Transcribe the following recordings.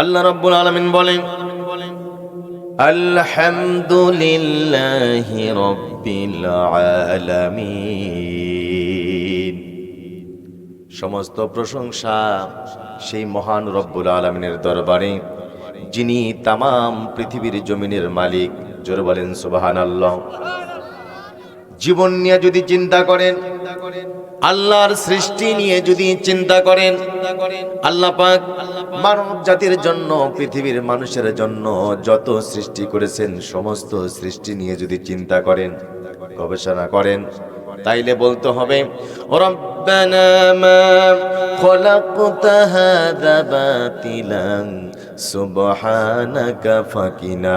আল্লাহ রব্বুল আলমিন বলেন, আলহামদুলিল্লাহি রব্বিল আলামিন। সমস্ত প্রশংসা সেই মহান রব্বুল আলমিনের দরবারে, যিনি তামাম পৃথিবীর জমিনের মালিক, জোরে বলেন সুবাহান আল্লাহ জীবন নিয়ে যদি চিন্তা করেন, আল্লাহর সৃষ্টি নিয়ে যদি চিন্তা করেন, আল্লাহ পাক মানব জাতির জন্য, পৃথিবীর মানুষের জন্য যত সৃষ্টি করেছেন, সমস্ত সৃষ্টি নিয়ে যদি চিন্তা করেন, গবেষণা করেন, তাইলে বলতে হবে সুবহানাকা ফাকিনা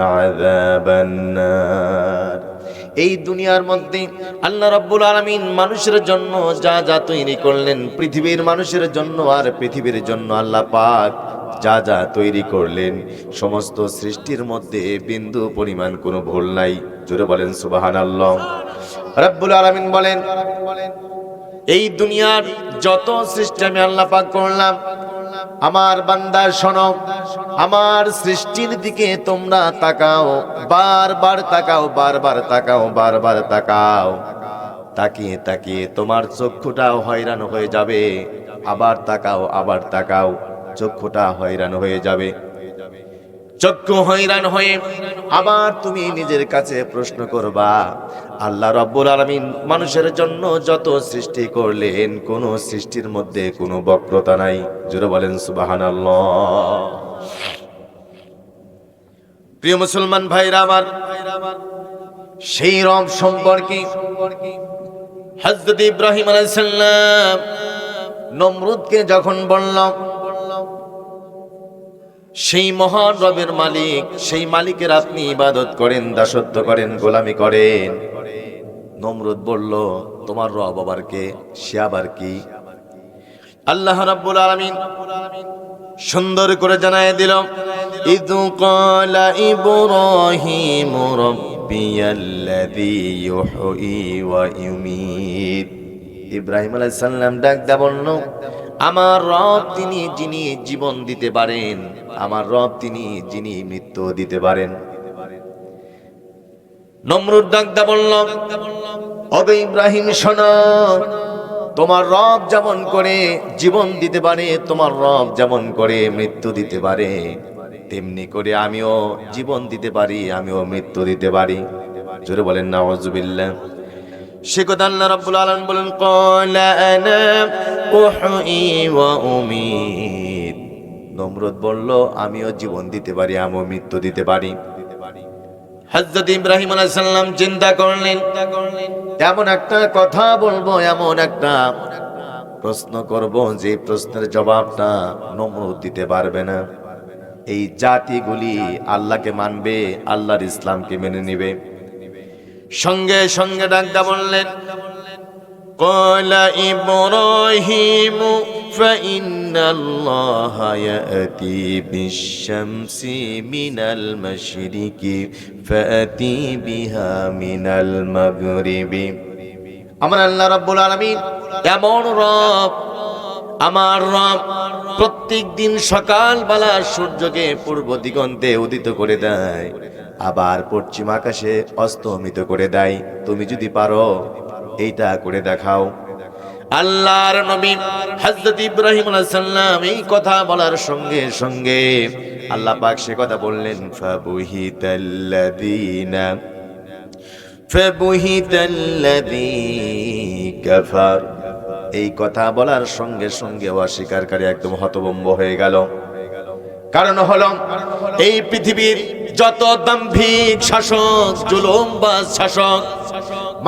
এই দুনিয়ার মধ্যে আল্লাহ রাব্বুল আলামিন মানুষের জন্য যা যা তৈরি করলেন, পৃথিবীর মানুষের জন্য আর পৃথিবীর জন্য আল্লাহ পাক যা যা তৈরি করলেন, সমস্ত সৃষ্টির মধ্যে বিন্দু পরিমাণ কোনো ভুল নাই। জোরে বলেন সুবাহান সুবহানাল্লাহ। রাব্বুল আলামিন বলেন, এই দুনিয়ার যত সৃষ্টি আমি আল্লাহ পাক করলাম, আমার বান্দা শোনো আমার সৃষ্টির দিকে তোমরা তাকাও, বারবার তাকাও বারবার তাকাও বারবার তাকাও। তাকিয়ে তাকিয়ে তোমার চক্ষুটাও হয়রান হয়ে যাবে। আবার তাকাও আবার তাকাও, চক্ষুটা হয়রান হয়ে যাবে। চক্ষু হয়রান হয়ে আবার তুমি নিজের কাছে প্রশ্ন করবা, আল্লাহ রব্বুল আলমিন মানুষের জন্য যত সৃষ্টি করলেন, কোন সৃষ্টির মধ্যে কোনো বক্রতা নাই। জোরে বলেন সুবাহান প্রিয় মুসলমান ভাইরা আমার, সেই রব সম্পর্কে হজরত ইব্রাহিম আলাইসাল্লাম নমরুদকে যখন বললাম সেই মহান রবের মালিক, সেই মালিকের আপনি ইবাদত করেন, দাসত্ব করেন, গোলামি করেন। নমরুদ বলল, তোমার রব আবার কে? সে আবার কি? আল্লাহ রাব্বুল আলামিন সুন্দর করে জানায় দিল ইদু ক্বালা ইব্রাহিম রাব্বিয়াল্লাযী ইউহয়ী ওয়া ইউমীত ইব্রাহিম আলাইহিস সালাম ডাক দা বলল, আমার রব তিনি যিনি জীবন দিতে পারেন, আমার রব তিনি যিনি মৃত্যু দিতে পারেন। নমরুদ ডাকদা বলল অবে ইব্রাহিম, শোন, তোমার রব যেমন করে জীবন দিতে পারে, তোমার রব যেমন করে মৃত্যু দিতে পারে। তেমনি করে আমিও জীবন দিতে পারি, আমিও মৃত্যু দিতে পারি। জোরে বলেন নাওয়াজুবিল্লাহ সে কথা আল্লাহ রাব্বুল আলামিন বলেন, ক্বালা আনা উহয়ী ওয়া বলল, আমিও জীবন দিতে পারি, আমিও মৃত্যু দিতে পারি। হযরত ইব্রাহিম আলাইহিস সালাম চিন্তা করলেন। এমন একটা কথা বলব, এমন একটা প্রশ্ন করব, যে প্রশ্নের জবাবটা নমরুদ দিতে পারবে না। এই জাতিগুলি আল্লাহকে মানবে আল্লাহর ইসলামকে মেনে নিবে সঙ্গে সঙ্গে ডাকদা বললেন قال إبراهيم فإن الله يأتي بالشمس من المشرق فأتي بها من المغرب আমার আল্লাহ রাব্বুল আলামিন এমন রব আমার রব প্রত্যেক দিন সকালবেলা সূর্যকে পূর্ব দিগন্তে উদিত করে দেয়, আবার পশ্চিম আকাশে অস্তমিত করে দেয়। তুমি যদি পারো, এইটা করে দেখাও। আল্লাহর নবী হযরত ইব্রাহিম আলাইহিস সালাম এই কথা বলার সঙ্গে সঙ্গে আল্লাহ পাক সে কথা বললেন, ফাবুহিতাল্লাযীনা, ফাবুহিতাল্লাযী কাফার। এই কথা বলার সঙ্গে সঙ্গে অস্বীকারী একদম হতভম্ব হয়ে গেল। কারণ হল, এই পৃথিবীর যত দাম্ভিক শাসক, জুলুমবাজ শাসক,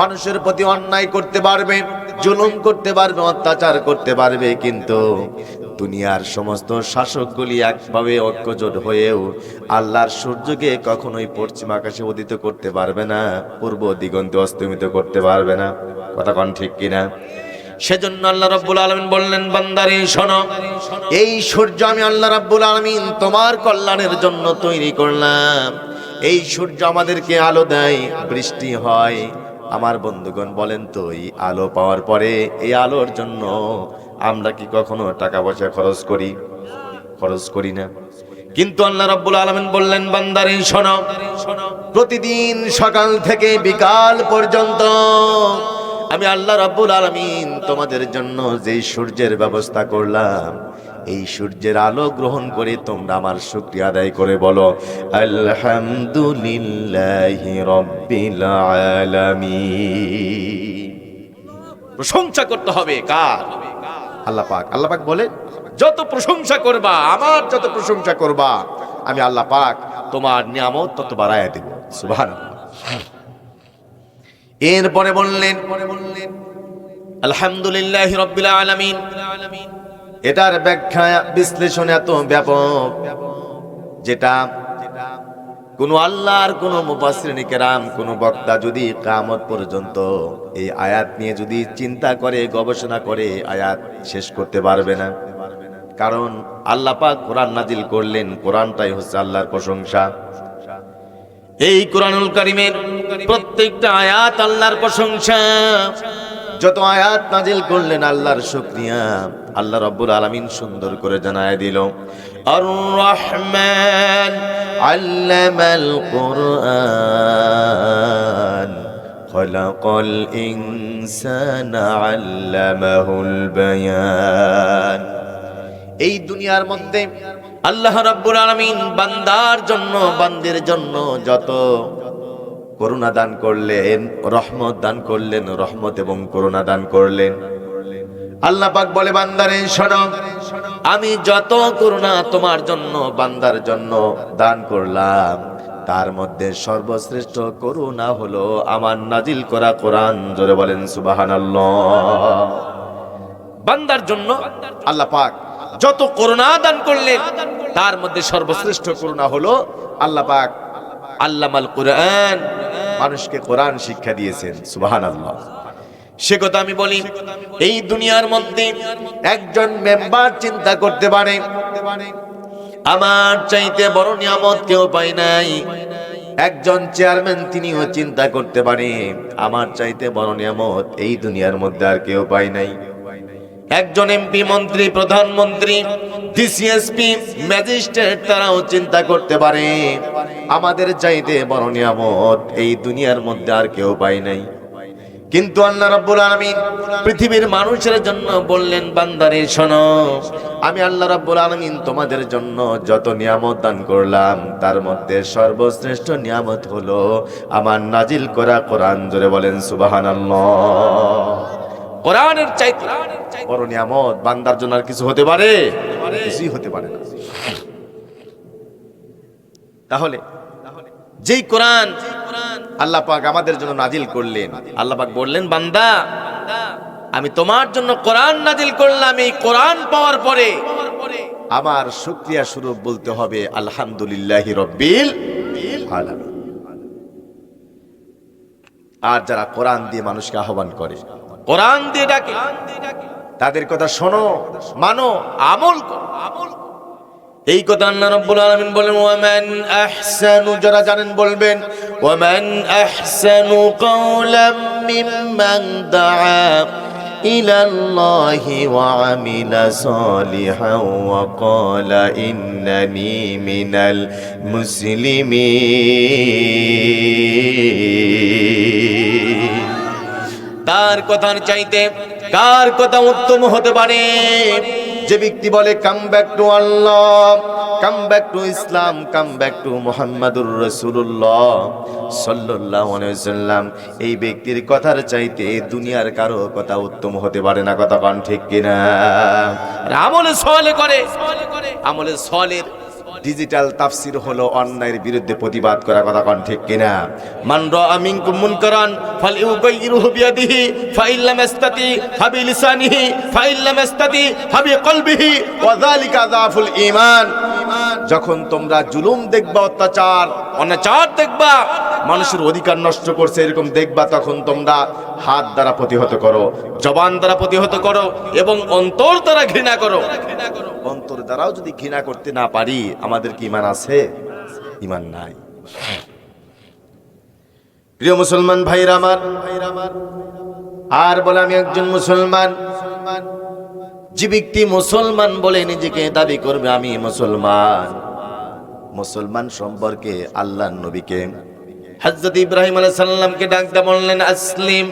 মানুষের প্রতি অন্যায় করতে পারবে, জুলুম করতে পারবে, অত্যাচার করতে পারবে, কিন্তু দুনিয়ার সমস্ত শাসকগুলি একভাবে ঐক্যজোট হয়েও আল্লাহর সূর্যকে কখনোই পশ্চিম আকাশে উদিত করতে পারবে না, পূর্ব দিগন্তে অস্তমিত করতে পারবে না। কথা কন ঠিক কিনা? সেজন্য আল্লাহ রাব্বুল আলামিন বললেন, বান্দারে, শোনো, এই সূর্য আমি আল্লাহ রাব্বুল আলামিন তোমার কল্যাণের জন্য তৈরি করলাম। এই সূর্য আমাদেরকে আলো দেয়, বৃষ্টি হয়। আমার বন্ধুগণ, বলেন তো, এই আলো পাওয়ার পরে এই আলোর জন্য আমরা কি কখনো টাকা পয়সা খরচ করি? খরচ করি না। কিন্তু আল্লাহ রাব্বুল আলামিন বললেন, বান্দারে, শোনো, প্রতিদিন সকাল থেকে বিকাল পর্যন্ত আমি আল্লাহ রাব্বুল আলামিন তোমাদের জন্য যেই সূর্যের ব্যবস্থা করলাম, এই সূর্যের আলো গ্রহণ করে তোমরা আমার শুকরিয়া আদায় করে বলো, আলহামদুলিল্লাহি রাব্বিল আলামিন। প্রশংসা করতে হবে কার? আল্লাহ পাক। আল্লাহ পাক বলে, যত প্রশংসা করবা, আমার যত প্রশংসা করবা, আমি আল্লাহ পাক তোমার নিয়ামত তত বাড়াইয়া দেব। সুবহানাল্লাহ। এরপরে বললেন, আলহামদুলিল্লাহ আলামিন। এটার ব্যাখ্যা বিশ্লেষণ এত ব্যাপক, যেটা কোন আল্লাহর, কোন মুফাসসিরিন কেরাম, কোন বক্তা যদি কামত পর্যন্ত এই আয়াত নিয়ে যদি চিন্তা করে, গবেষণা করে, আয়াত শেষ করতে পারবে না। কারণ আল্লাহ পাক কোরআন নাজিল করলেন, কোরআনটাই হচ্ছে আল্লাহর প্রশংসা। এই কোরআনুল কারিমের প্রত্যেকটা আয়াত আল্লাহর প্রশংসা। যত আয়াত নাজিল করলেন আল্লাহর শুকরিয়া। আল্লাহ রব্বুল আলামিন সুন্দর করে জানায় দিল আর রহমান আল্লামাল কোরআন, খলাকাল ইনসানা আল্লামাহুল বায়ান। এই দুনিয়ার মধ্যে আল্লাহ রাব্বুল আলামিন বান্দার জন্য, বান্দের জন্য যত করুণা দান করলেন, রহমত দান করলেন, রহমত এবং করুণা দান করলেন। আল্লাহ পাক বলে, বান্দারে, শোনো, আমি যত করুণা তোমার জন্য, বান্দার জন্য দান করলাম, তার মধ্যে সর্বশ্রেষ্ঠ করুণা হলো আমার নাজিল করা কোরআন। জোরে বলেন, সুবহানাল্লাহ। বান্দার জন্য আল্লাহ পাক যত করুণা দান করলেন, তার মধ্যে সর্বশ্রেষ্ঠ করুণা হলো আল্লাহ পাক আল্লামাল কোরআন। মানুষকে কোরআন শিক্ষা দিয়েছেন, সুবহানাল্লাহ। সে কথা আমি বলি, এই দুনিয়ার মধ্যে একজন মেম্বার চিন্তা করতে পারে, আমার চাইতে বড় নিয়ামত কেউ পায় নাই। একজন চেয়ারম্যান তিনিও চিন্তা করতে পারে, আমার চাইতে বড় নিয়ামত এই দুনিয়ার মধ্যে আর কেউ পায় নাই। একজন এমপি মন্ত্রী, প্রধানমন্ত্রী ডিসিএসপি ম্যাজিস্ট্রেট, তারাও চিন্তা করতে পারে। আমাদের চাইতে বড় নিয়ামত এই দুনিয়ার মধ্যে আর কেউ পায় নাই। কিন্তু আল্লাহ রাব্বুল আলামিন পৃথিবীর মানুষের জন্য বললেন, বান্দারে, শোনো, আমি আল্লাহ রাব্বুল আলামিন তোমাদের জন্য যত নিয়ামত দান করলাম, তার মধ্যে সর্বশ্রেষ্ঠ নিয়ামত হলো আমার নাজিল করা কোরআন। জোরে বলেন, সুবহানাল্লাহ। কোরআনের চাইতে বড় নিয়ামত, বান্দার জন্য আর কিছু হতে পারে? কিছুই হতে পারে না। তাহলে, যেই কোরআন আল্লাহ পাক আমাদের জন্য নাজিল করলেন, আল্লাহ পাক বললেন, বান্দা, আমি তোমার জন্য কোরআন নাজিল করলাম, এই কোরআন পাওয়ার পরে আমার শুক্রিয়া স্বরূপ বলতে হবে, আলহামদুলিল্লাহি রব্বিল আর যারা কোরআন দিয়ে মানুষকে আহ্বান করে কোরআন দিয়ে ডাকে তাদের কথা শোনো মানো আমল করো আমল করো। এই কথা আল্লাহ রাব্বুল আলামিন বলেন ওয়ামান আহসানু যারা জানেন বলবেন ওয়ামান আহসানু কাওলাম মিম্মান দাআ إلى الله وعمل صالحا وقال إنني من المسلمين তার কথার চাইতে কার কথা উত্তম হতে পারে? যে ব্যক্তি বলে come back to Allah come back to Islam come back to মোহাম্মদুর রসুল্লাহ সাল্লাল্লাহু আলাইহি সাল্লাম এই ব্যক্তির কথার চাইতে দুনিয়ার কারও কথা উত্তম হতে পারে না কথা কান ঠিক কিনা? আমলে সলে করে। আমলে সলের ডিজিটাল তাফসির হলো অন্যায়ের বিরুদ্ধে প্রতিবাদ করা কথা কোন, ঠিক কিনা? মান রাআ মিনকুম মুনকারান ফালইউগাইরুহু বিয়াদিহি, ফাইল্লাম ইস্তাতি হাবি লিসানিহি, ফাইল্লাম ইস্তাতি হাবি কলবিহি, ওয়া যালিকা যাফুল ঈমান। যখন তোমরা জুলুম দেখবা, অত্যাচার, অনাচার দেখবা মানুষের অধিকার নষ্ট করছে, এরকম দেখবা তখন তোমরা হাত দ্বারা প্রতিহত করো, জবান দ্বারা প্রতিহত করো এবং অন্তর দ্বারা ঘৃণা করো। অন্তর দ্বারাও যদি ঘৃণা করতে না পারি, আমাদের কি ইমান আছে? ইমান নাই। প্রিয় মুসলমান ভাইরা আমার, আর বলে আমি একজন মুসলমান যে ব্যক্তি মুসলমান বলে নিজেকে দাবি করবে, আমি মুসলমান। মুসলমান সম্পর্কে আল্লাহ নবীকে হজরত ইব্রাহিম আলাইহিস সালামকে ডাকতে বললেন, আসলিম,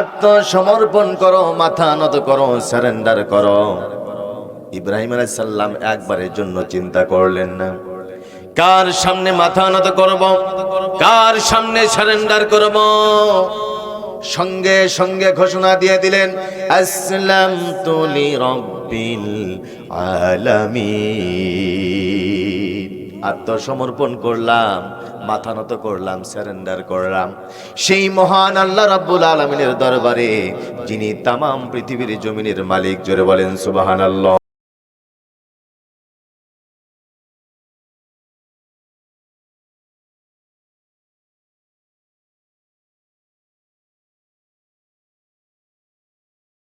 আত্মসমর্পণ করো, মাথা নত করো, সারেন্ডার করো। ইব্রাহিম আলাইহিস সালাম একবারের জন্য চিন্তা করলেন না। কার সামনে মাথা নত করব? কার সামনে সারেন্ডার করব? সঙ্গে সঙ্গে ঘোষণা দিয়ে দিলেন আসসালাম তুলি রব্বিল আলামিন। আত্মসমর্পণ করলাম মাথা নত করলাম সারেন্ডার করলাম। সেই মহান আল্লাহ রাব্বুল আলমিনের দরবারে, যিনি তাম পৃথিবীর জমিনের মালিক, জোরে বলেন সুবহানাল্লাহ।